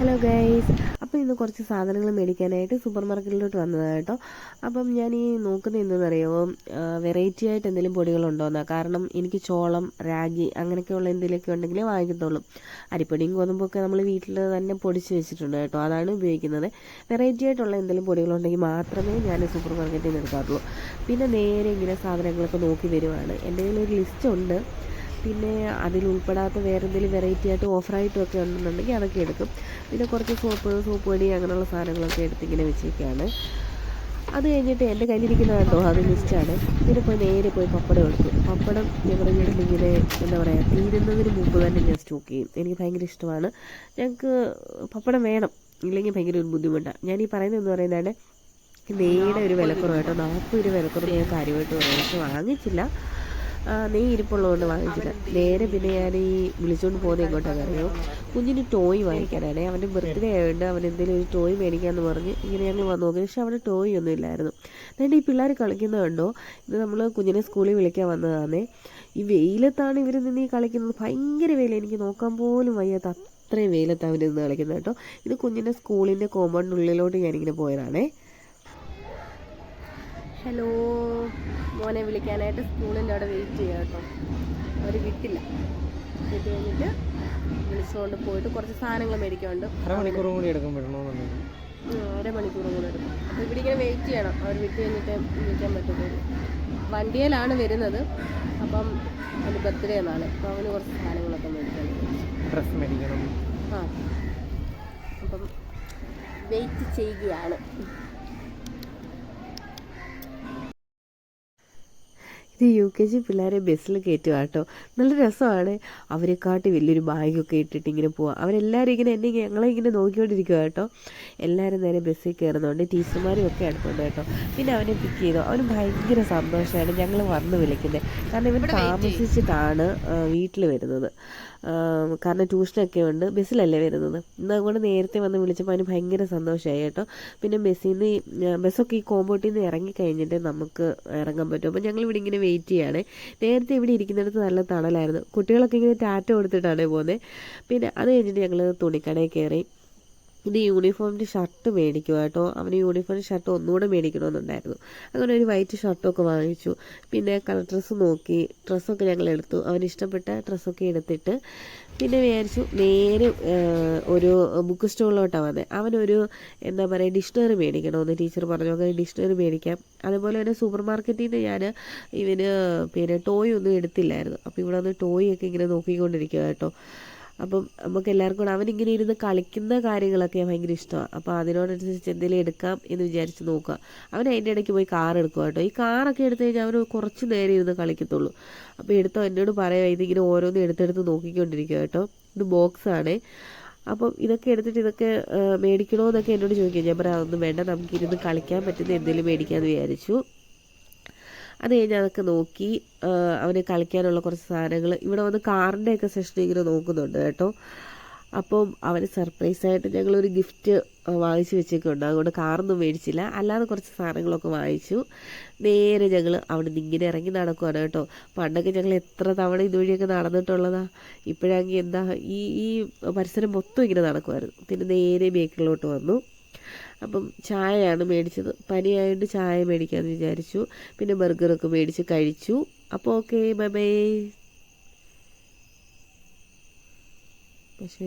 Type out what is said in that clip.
Hello guys അപ്പോൾ ഇന്ന് കുറച്ച് സാധനങ്ങൾ മേടിക്കാനായിട്ട് സൂപ്പർ മാർക്കറ്റിലോട്ട് വന്നതാണ് കേട്ടോ. അപ്പം ഞാൻ ഈ നോക്കുന്നത് എന്തെന്നറിയോ? വെറൈറ്റി ആയിട്ട് എന്തെങ്കിലും പൊടികളുണ്ടോയെന്നാണ് കാരണം എനിക്ക് ചോളം രാഗി അങ്ങനെയൊക്കെയുള്ള എന്തെങ്കിലുമൊക്കെ ഉണ്ടെങ്കിൽ വാങ്ങിക്കത്തുള്ളൂ. അരിപ്പൊടിയും ഗോതമ്പൊക്കെ നമ്മൾ വീട്ടിൽ തന്നെ പൊടിച്ച് വെച്ചിട്ടുണ്ട് കേട്ടോ. അതാണ് ഉപയോഗിക്കുന്നത്. വെറൈറ്റി ആയിട്ടുള്ള എന്തെങ്കിലും പൊടികളുണ്ടെങ്കിൽ മാത്രമേ ഞാൻ സൂപ്പർ മാർക്കറ്റിൽ നിന്ന് എടുക്കാറുള്ളൂ. പിന്നെ നേരെ ഇങ്ങനെ സാധനങ്ങളൊക്കെ നോക്കി വരുവാണ്. എന്റെ കയ്യിൽ ഒരു ലിസ്റ്റ് ഉണ്ട്. പിന്നെ അതിൽ ഉൾപ്പെടാത്ത വേറെ എന്തെങ്കിലും വെറൈറ്റി ആയിട്ട് ഓഫറായിട്ടും ഒക്കെ ഉണ്ടെന്നുണ്ടെങ്കിൽ അതൊക്കെ എടുക്കും. പിന്നെ കുറച്ച് സോപ്പ് സോപ്പ് പൊടി അങ്ങനെയുള്ള സാധനങ്ങളൊക്കെ എടുത്ത് ഇങ്ങനെ വെച്ചിരിക്കുകയാണ് അത് കഴിഞ്ഞിട്ട് എന്റെ കയ്യിലിരിക്കുന്ന കേട്ടോ അത് ലിസ്റ്റാണ് പിന്നെ പോയി നേരെ പോയി പപ്പടം എടുത്തു. പപ്പടം ഞങ്ങളുടെ വീട്ടിലിങ്ങനെ എന്താ പറയുക തീരുന്നതിന് മുമ്പ് തന്നെ ഞാൻ സ്റ്റോക്ക് ചെയ്യും. എനിക്ക് ഭയങ്കര ഇഷ്ടമാണ്. ഞങ്ങൾക്ക് പപ്പടം വേണം. ഇല്ലെങ്കിൽ ഭയങ്കര ഒരു ബുദ്ധിമുട്ടാണ് ഞാൻ ഈ പറയുന്നത് എന്ന് പറയുന്നതാണ് നേരെ ഒരു വിലക്കുറവ് കേട്ടോ. നാൽപ്പത് രൂപ വിലക്കുറവ് ഞാൻ കാര്യമായിട്ട് പറയാം പക്ഷെ വാങ്ങിച്ചില്ല. നെയ്യ് ഇരിപ്പുള്ളതുകൊണ്ട് വാങ്ങിച്ചില്ല. നേരെ പിന്നെ ഞാൻ ഈ വിളിച്ചുകൊണ്ട് പോകുന്ന എങ്ങോട്ടാണ് അറിയോ? കുഞ്ഞിന് ടോയ് വാങ്ങിക്കാനാണേ. അവന്റെ ബർത്ത്ഡേ ആയതുകൊണ്ട് അവൻ എന്തെങ്കിലും ഒരു ടോയ് മേടിക്കാമെന്ന് പറഞ്ഞ് ഇങ്ങനെ ഞങ്ങൾ വന്ന് നോക്കി. പക്ഷെ അവിടെ ടോയ് ഒന്നും ഇല്ലായിരുന്നു. എന്നിട്ട് ഈ പിള്ളേർ കളിക്കുന്നത് കണ്ടോ? ഇത് നമ്മൾ കുഞ്ഞിനെ സ്കൂളിൽ വിളിക്കാൻ വന്നതാണേ ഈ വെയിലത്താണ് ഇവർ നിന്ന് ഈ കളിക്കുന്നത്. ഭയങ്കര വെയിൽ എനിക്ക് നോക്കാൻ പോലും വയ്യാത്ത അത്രയും വെയിലത്താണ് അവർ നിന്ന് കളിക്കുന്നത് കേട്ടോ. ഇത് കുഞ്ഞിന്റെ സ്കൂളിന്റെ കോമ്പൗണ്ടിനുള്ളിലോട്ട് ഞാനിങ്ങനെ പോയതാണേ. ഹലോ. മോനെ വിളിക്കാനായിട്ട് സ്കൂളിന്റെ അവിടെ വെയിറ്റ് ചെയ്യാം കേട്ടോ. അവർ വിട്ടില്ല. വിട്ട് കഴിഞ്ഞിട്ട് വിളിച്ചുകൊണ്ട് പോയിട്ട് കുറച്ച് സാധനങ്ങൾ മേടിക്കാനുണ്ട്. അരമണിക്കൂറും കൂടി എടുക്കും അരമണിക്കൂറും കൂടി എടുക്കും. അപ്പോൾ ഇവിടെ ഇങ്ങനെ വെയിറ്റ് ചെയ്യണം. അവർ വിട്ട് കഴിഞ്ഞിട്ട് വിളിക്കാൻ പറ്റത്തുള്ളൂ. വണ്ടിയിലാണ് വരുന്നത്. അപ്പം അവന്റെ ബർത്ത്ഡേ എന്നാണ്. അപ്പോൾ അവന് കുറച്ച് സാധനങ്ങളൊക്കെ മേടിക്കാൻ ഡ്രസ്സ് മേടിക്കണം. ആ. അപ്പം വെയിറ്റ് ചെയ്യുകയാണ്. ഇത് യു കെ ജി പിള്ളേരെ ബസ്സിൽ കയറ്റുക കേട്ടോ. നല്ല രസമാണ്. അവരെക്കാട്ടി വലിയൊരു ബാഗൊക്കെ ഇട്ടിട്ട് ഇങ്ങനെ പോവുക അവരെല്ലാവരും ഇങ്ങനെ എന്നെ ഞങ്ങളെ ഇങ്ങനെ നോക്കിക്കൊണ്ടിരിക്കുക കേട്ടോ. എല്ലാവരും നേരെ ബസ്സിൽ കയറുന്നുണ്ട്. ടീച്ചർമാരും ഒക്കെ അടുത്തുണ്ട് കേട്ടോ. പിന്നെ അവനെ പിക്ക് ചെയ്തു. അവന് ഭയങ്കര സന്തോഷമാണ് ഞങ്ങൾ വന്ന് വിളിക്കുന്നത് കാരണം ഇവൻ താമസിച്ചിട്ടാണ് വീട്ടിൽ വരുന്നത്. കാരണം ട്യൂഷനൊക്കെ ഉണ്ട്. ബസ്സിലല്ലേ വരുന്നത്. ഇന്ന് അതുകൊണ്ട് നേരത്തെ വന്ന് വിളിച്ചപ്പോൾ അവന് ഭയങ്കര സന്തോഷമായി കേട്ടോ. പിന്നെ ബസ്സിൽ നിന്ന് ബസ്സൊക്കെ ഈ കോമ്പോട്ടിൽ നിന്ന് ഇറങ്ങി കഴിഞ്ഞിട്ട് നമുക്ക് ഇറങ്ങാൻ പറ്റും. അപ്പോൾ ഞങ്ങൾ ഇവിടെ ഇങ്ങനെ വെയിറ്റ് ചെയ്യാണ് നേരത്തെ ഇവിടെ ഇരിക്കുന്നിടത്ത് നല്ല തണലായിരുന്നു. കുട്ടികളൊക്കെ ഇങ്ങനെ ടാറ്റ കൊടുത്തിട്ടാണ് പോകുന്നത്. പിന്നെ അത് കഴിഞ്ഞിട്ട് ഞങ്ങൾ തുണിക്കടയിൽ കയറി ഇത് യൂണിഫോമിന്റെ ഷർട്ട് മേടിക്കുക കേട്ടോ. അവന് യൂണിഫോമിന്റെ ഷർട്ട് ഒന്നുകൂടെ മേടിക്കണമെന്നുണ്ടായിരുന്നു. അങ്ങനെ ഒരു വൈറ്റ് ഷർട്ടൊക്കെ വാങ്ങിച്ചു. പിന്നെ കളർ ഡ്രസ്സ് നോക്കി. ഡ്രസ്സൊക്കെ ഞങ്ങൾ എടുത്തു. അവന് ഇഷ്ടപ്പെട്ട ഡ്രസ്സൊക്കെ എടുത്തിട്ട് പിന്നെ വിചാരിച്ചു നേരെ ഒരു ബുക്ക് സ്റ്റോളിലോട്ടാണ് വന്നത് അവനൊരു എന്താ പറയുക ഡിക്ഷണറി മേടിക്കണമെന്ന് ടീച്ചർ പറഞ്ഞു. അങ്ങനെ ഡിക്ഷണറി മേടിക്കാം. അതുപോലെ തന്നെ സൂപ്പർ മാർക്കറ്റിൽ നിന്ന് ഞാൻ ഇവന് പിന്നെ ടോയ് ഒന്നും എടുത്തില്ലായിരുന്നു. അപ്പോൾ ഇവിടെ വന്ന് ടോയ് ഒക്കെ ഇങ്ങനെ നോക്കിക്കൊണ്ടിരിക്കുക കേട്ടോ. അപ്പം നമുക്ക് എല്ലാവർക്കും കൂടെ അവനിങ്ങനെ ഇരുന്ന് കളിക്കുന്ന കാര്യങ്ങളൊക്കെ ഭയങ്കര ഇഷ്ടമാണ് അപ്പോൾ അതിനോടനുസരിച്ച് എന്തെങ്കിലും എടുക്കാം എന്ന് വിചാരിച്ച് നോക്കുക. അവൻ അതിന്റെ ഇടയ്ക്ക് പോയി കാർ എടുക്കുക കേട്ടോ. ഈ കാറൊക്കെ എടുത്തു കഴിഞ്ഞാൽ അവർ കുറച്ച് നേരം ഇരുന്ന് കളിക്കത്തുള്ളൂ. അപ്പോൾ എടുത്തോ എന്നോട് പറയുക ഇതിങ്ങനെ ഓരോന്നും എടുത്തെടുത്ത് നോക്കിക്കൊണ്ടിരിക്കുക കേട്ടോ. ഇത് ബോക്സ് ആണ് അപ്പം ഇതൊക്കെ എടുത്തിട്ട് ഇതൊക്കെ മേടിക്കണോ എന്നൊക്കെ എന്നോട് ചോദിക്കുക. ഞാൻ പറയാം ഒന്നും വേണ്ട. നമുക്കിരുന്ന് കളിക്കാൻ പറ്റുന്ന എന്തെങ്കിലും മേടിക്കാമെന്ന് വിചാരിച്ചു. അത് കഴിഞ്ഞ് അതൊക്കെ നോക്കി അവന് കളിക്കാനുള്ള കുറച്ച് സാധനങ്ങൾ ഇവിടെ വന്ന് കാറിന്റെ ഒക്കെ സെഷൻ ഇങ്ങനെ നോക്കുന്നുണ്ട് കേട്ടോ. അപ്പം അവന് സർപ്രൈസായിട്ട് ഞങ്ങളൊരു ഗിഫ്റ്റ് വാങ്ങിച്ചു വെച്ചേക്കുണ്ട് അതുകൊണ്ട് കാറൊന്നും മേടിച്ചില്ല. അല്ലാതെ കുറച്ച് സാധനങ്ങളൊക്കെ വാങ്ങിച്ചു. നേരെ ഞങ്ങൾ അവിടെ നിന്ന് ഇങ്ങനെ ഇറങ്ങി നടക്കുവാണ് കേട്ടോ. പണ്ടൊക്കെ ഞങ്ങൾ എത്ര തവണ ഇതുവഴിയൊക്കെ നടന്നിട്ടുള്ളതാ. ഇപ്പോഴാണെങ്കിൽ എന്താ ഈ ഈ പരിസരം മൊത്തം ഇങ്ങനെ നടക്കുമായിരുന്നു പിന്നെ നേരെ ബേക്കറിലോട്ട് വന്നു. അപ്പം ചായയാണ് മേടിച്ചത്. പനിയായിട്ട് ചായ മേടിക്കാമെന്ന് വിചാരിച്ചു. പിന്നെ ബർഗറൊക്കെ മേടിച്ച് കഴിച്ചു. അപ്പോൾ ഓക്കെ ബൈ ബൈ പക്ഷേ